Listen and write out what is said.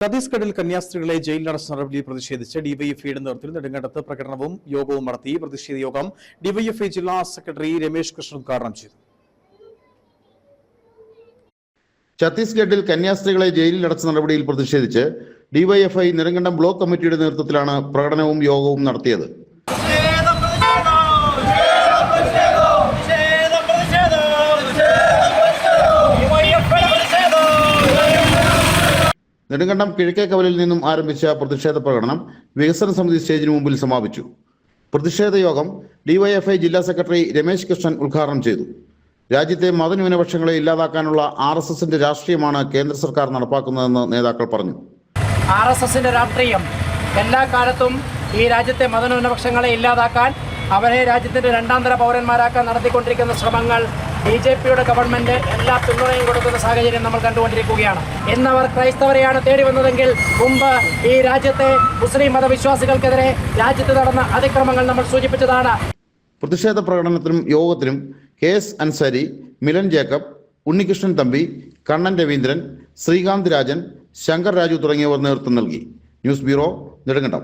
ഛത്തീസ്ഗഡിൽ കന്യാസ്ത്രീകളെ ജയിലിലടച്ച നടപടിയിൽ പ്രതിഷേധിച്ച് ഡിവൈഎഫ്ഐയുടെ നേതൃത്വത്തിൽ നെടുങ്കണ്ടത്ത് പ്രകടനവും യോഗവും നടത്തി പ്രതിഷേധ യോഗം ഡിവൈഎഫ്ഐ ജില്ലാ സെക്രട്ടറി രമേശ് കൃഷ്ണൻ ഉദ്ഘാടനം ചെയ്തു. ഛത്തീസ്ഗഡിൽ കന്യാസ്ത്രീകളെ ജയിലിൽ അടച്ച നടപടിയിൽ പ്രതിഷേധിച്ച് ഡിവൈഎഫ്ഐ നെടുങ്കണ്ടം ബ്ലോക്ക് കമ്മിറ്റിയുടെ നേതൃത്വത്തിലാണ് പ്രകടനവും യോഗവും നടത്തിയത്. നെടുങ്കണ്ടം കിഴക്കേ കവലിൽ നിന്നും ആരംഭിച്ച പ്രതിഷേധ പ്രകടനം വികസന സമിതി സ്റ്റേജിന് മുമ്പിൽ സമാപിച്ചു. പ്രതിഷേധ യോഗം ഡിവൈഎഫ്ഐ ജില്ലാ സെക്രട്ടറി രമേശ് കൃഷ്ണൻ ഉദ്ഘാടനം ചെയ്തു. രാജ്യത്തെ മതന്യൂനപക്ഷങ്ങളെ ഇല്ലാതാക്കാനുള്ള ആർ എസ് എസിന്റെ രാഷ്ട്രീയമാണ് കേന്ദ്ര സർക്കാർ നടപ്പാക്കുന്നതെന്ന് നേതാക്കൾ പറഞ്ഞു. ആർ എസ് എസിന്റെ രാഷ്ട്രീയം എല്ലാ കാലത്തും ഈ രാജ്യത്തെ മതന്യൂനപക്ഷങ്ങളെ ഇല്ലാതാക്കാൻ അവരെ രാജ്യത്തിന്റെ രണ്ടാന്തര പൗരന്മാരാക്കാൻ നടത്തിക്കൊണ്ടിരിക്കുന്ന ശ്രമങ്ങൾ ബി ജെ പിയുടെ ഗവൺമെന്റ് എല്ലാ പിന്തുണയും കൊടുക്കുന്ന സാഹചര്യം നമ്മൾ കണ്ടുകൊണ്ടിരിക്കുകയാണ്. എന്നവർ ക്രൈസ്തവരെയാണ് തേടി വന്നതെങ്കിൽ മുമ്പ് ഈ രാജ്യത്തെ മുസ്ലിം മതവിശ്വാസികൾക്കെതിരെ രാജ്യത്ത് നടന്ന അതിക്രമങ്ങൾ നമ്മൾ സൂചിപ്പിച്ചതാണ്. പ്രതിഷേധ പ്രകടനത്തിനും യോഗത്തിനും K S Ansari Milan Jacob Unnikrishnan Thampi Kannan Raveendran Srikanth Rajan Shankar Raju തുടങ്ങിയവർ നേതൃത്വം നൽകി. News bureau Nedumkandam.